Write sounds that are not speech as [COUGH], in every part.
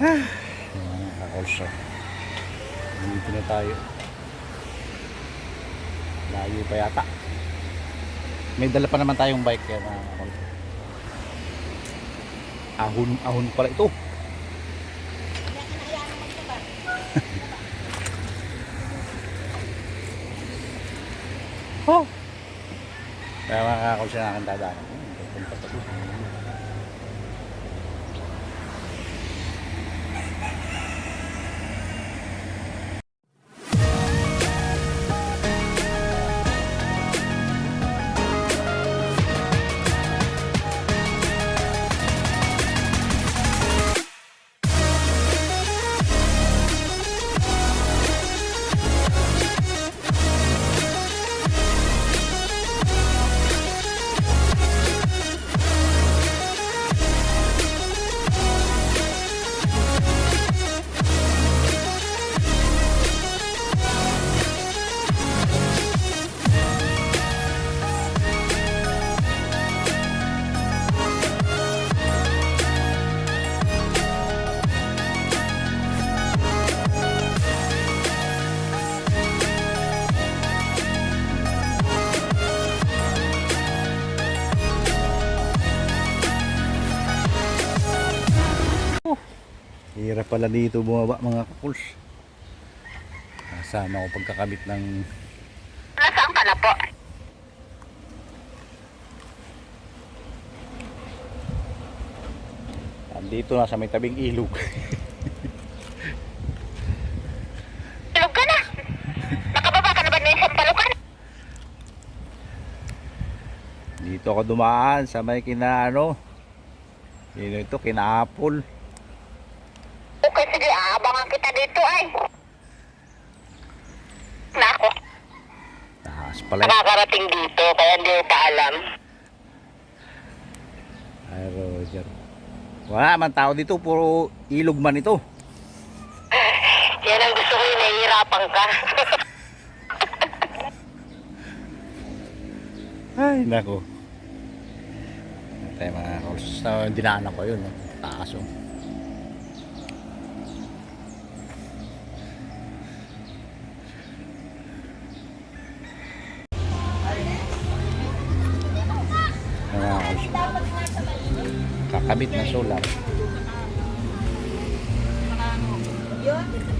Mga kakulso. Dito na tayo. Layo pa yata. May dala pa naman tayong bike kaya mga kakulso. Ahon, ahon pala ito. oh. Kaya mga kakulso na aking dadaan. Hmm, Hirap pala dito bumaba mga kakuls. Kasama ko pagkakabit ng Nasaan ka na po? andito na sa may tabing ilog. [LAUGHS] Tulog ka na. Nakababa ka na ba na yung palukan? dito ako dumaan sa may kina ano. Sino ito? Kina Apple. Okay, sige, aabangan kita dito ay. Nako, Taas pala. nakakarating dito, kaya hindi ko pa alam. Ay, Roger. Wala man tao dito. Puro ilog man ito. [LAUGHS] Yan ang gusto ko nahihirapan ka. [LAUGHS] Ay, nako. Tayo mga kakuls. So, dinaanan ko yun. No? Taas oh. Kakabit na solar. Wala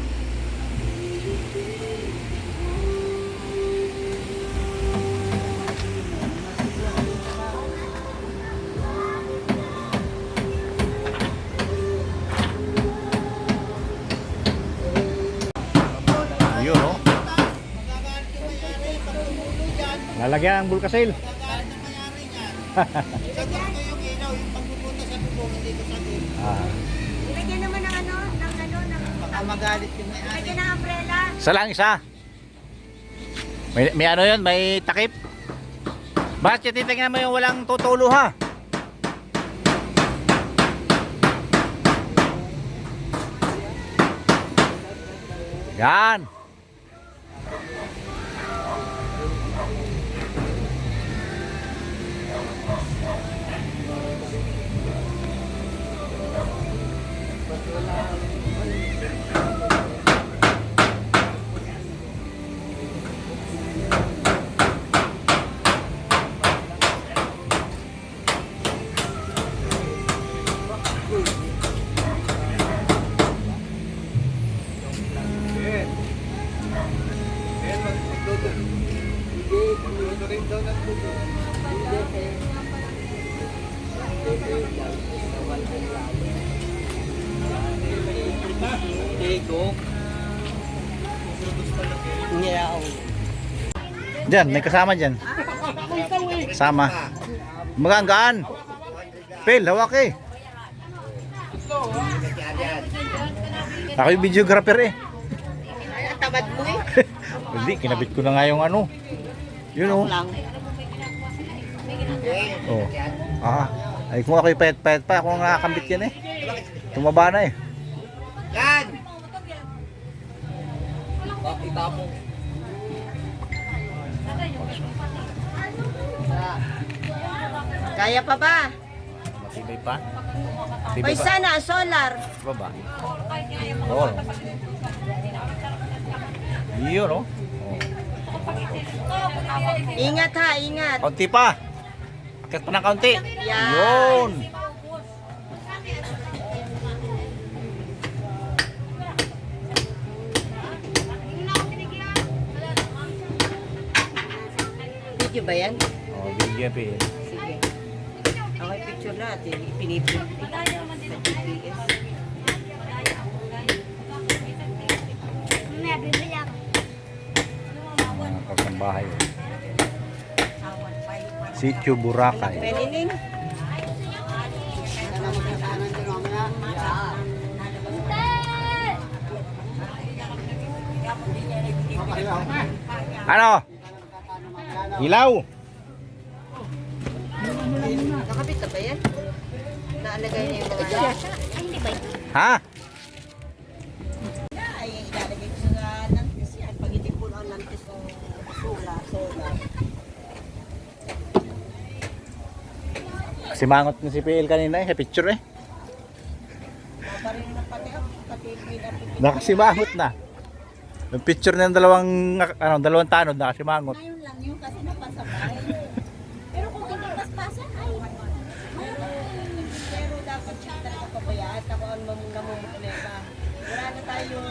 Lalagyan ang bulkasil. ah. Ilagyan naman ng ano, ng ano, ng Magalit yung may Ilagyan ng umbrella. Isa lang isa. May, may ano yun? May takip? Bakit titignan mo yung walang tutulo ha? Yan. Hindi, hindi rin daw ng tubo. Diyan, may kasama diyan. Sama. Maganggaan. Pel, hawak eh. Ako yung videographer eh. Tamad mo eh. [LAUGHS] Hindi, kinabit ko na nga yung ano. Yun know. oh. Oh. Ah. Ay kung ako yung payat-payat pa, ako ang nakakambit yan eh. Tumaba na eh. Kaya pa ba? Matibay pa? Ay, Matibay pa? sana, solar. Baba. Oo. no? Yun oh. Ingat ha, ingat. Kaunti pa. Akit pa ng kaunti. Yan. Yun. Video ba yan? Oh, bigyan pa eh. Sige. Okay, picture natin. Ipiniprint sa GPS. Sitio Boracay. Ano? Ilaw. Nakapit na ba yan? Naalagay na yung mga... Ha? Simangot na si PL kanina eh, sa picture eh. Na. Nakasimangot na. Yung picture ng dalawang ano, dalawang tanod nakasimangot. Ngayon lang yun kasi napasabay. Pero kung hindi paspasan, ay... Pero dapat siya talaga pabayaan. Ako ang mam- namumuleba. Wala na tayong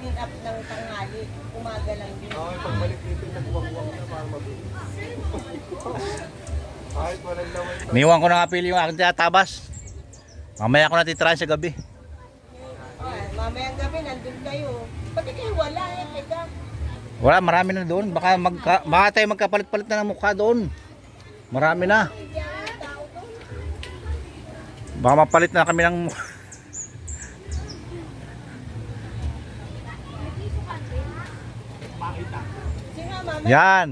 clean up ng tanghali. Umaga lang yun. [LAUGHS] Niwan ko na nga PL yung aking tatabas. Mamaya ko na titry sa gabi. Mamayang gabi, nandun kayo. Pati kayo wala eh, teka. Wala, marami na doon. Baka, magka, baka tayo magkapalit-palit na ng mukha doon. Marami na. Baka mapalit na kami ng mukha. Mamaya? Yan.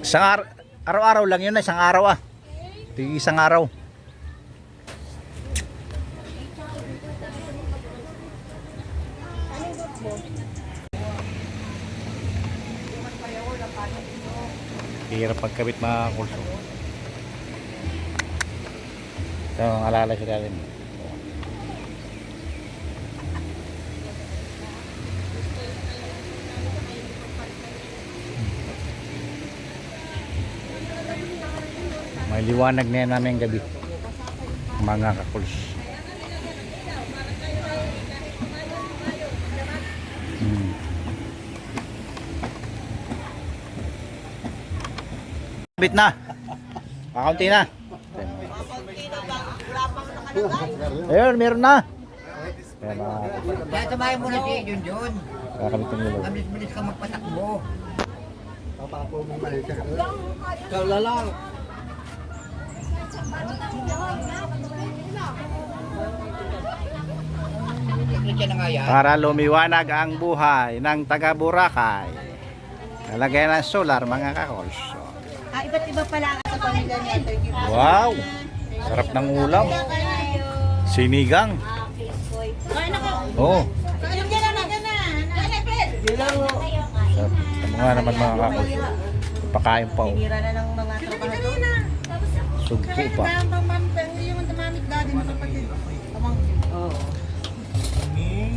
Isang ar- araw-araw lang yun, isang araw ah. Tig isang araw. Hirap pagkabit mga. Ito ang alala sa lalim. May liwanag na yan namin gabi. Mga kakuls. Hmm. Bit na. Kakaunti na. Ayun, meron na. Ayan, mga. Kaya samahin mo na si Junjun. Kakamit ng ilaw. Mabilis-bilis ka magpatakbo. Ikaw na nga yan. Para lumiwanag ang buhay ng taga Boracay. Nalagay ng solar mga kakuls. Ah, iba't iba pala ang sa pamilya niya. Wow! Sarap ng ulam. Sinigang. Oh, sarap. Tama nga naman mga kakuls. Pakain pa oh. Sugpo pa. Oo.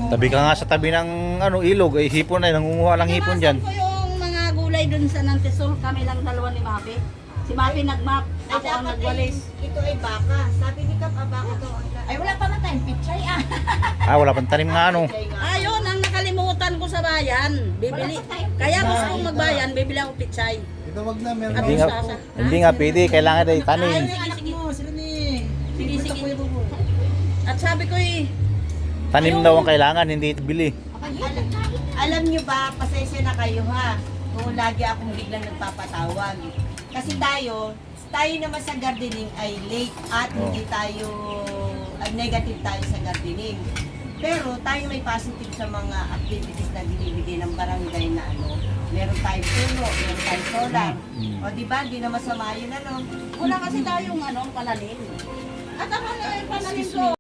Tabi ka nga sa tabi ng ano ilog, ay hipon na, nangunguha lang hipon diyan. ko yung mga gulay dun sa Nantesol, kami lang dalawa ni Mapi. Si Mapi nagmap, Ay, ako ang dapat nagwalis. ay, ito ay baka. Sabi ni Kap, ah, baka to. Ay wala pa man tayong pichay ah. Ah, wala pang tanim nga ano. Ay. Pinuntahan ko sa bayan, bibili. Kaya gusto kong magbayan, bibili ako pitsay. Ito wag na, meron Hindi nga, mustasa. hindi nga pwede. Kailangan ay tanim. Ay, anak mo, sila ni. Sige, sige. At sabi ko eh, Tanim daw ang kailangan, hindi bili. Alam, alam nyo ba, pasensya na kayo ha, kung lagi akong biglang nagpapatawag. Kasi tayo, tayo naman sa gardening ay late at Oh. hindi tayo, ah, negative tayo sa gardening. Pero tayo may positive sa mga activities na binibigay ng barangay na ano. Meron tayong puno, meron tayong solar. Mm. O di ba, hindi na masama yun ano. wala kasi tayong ano, pananim. At ako na yung pananim ko,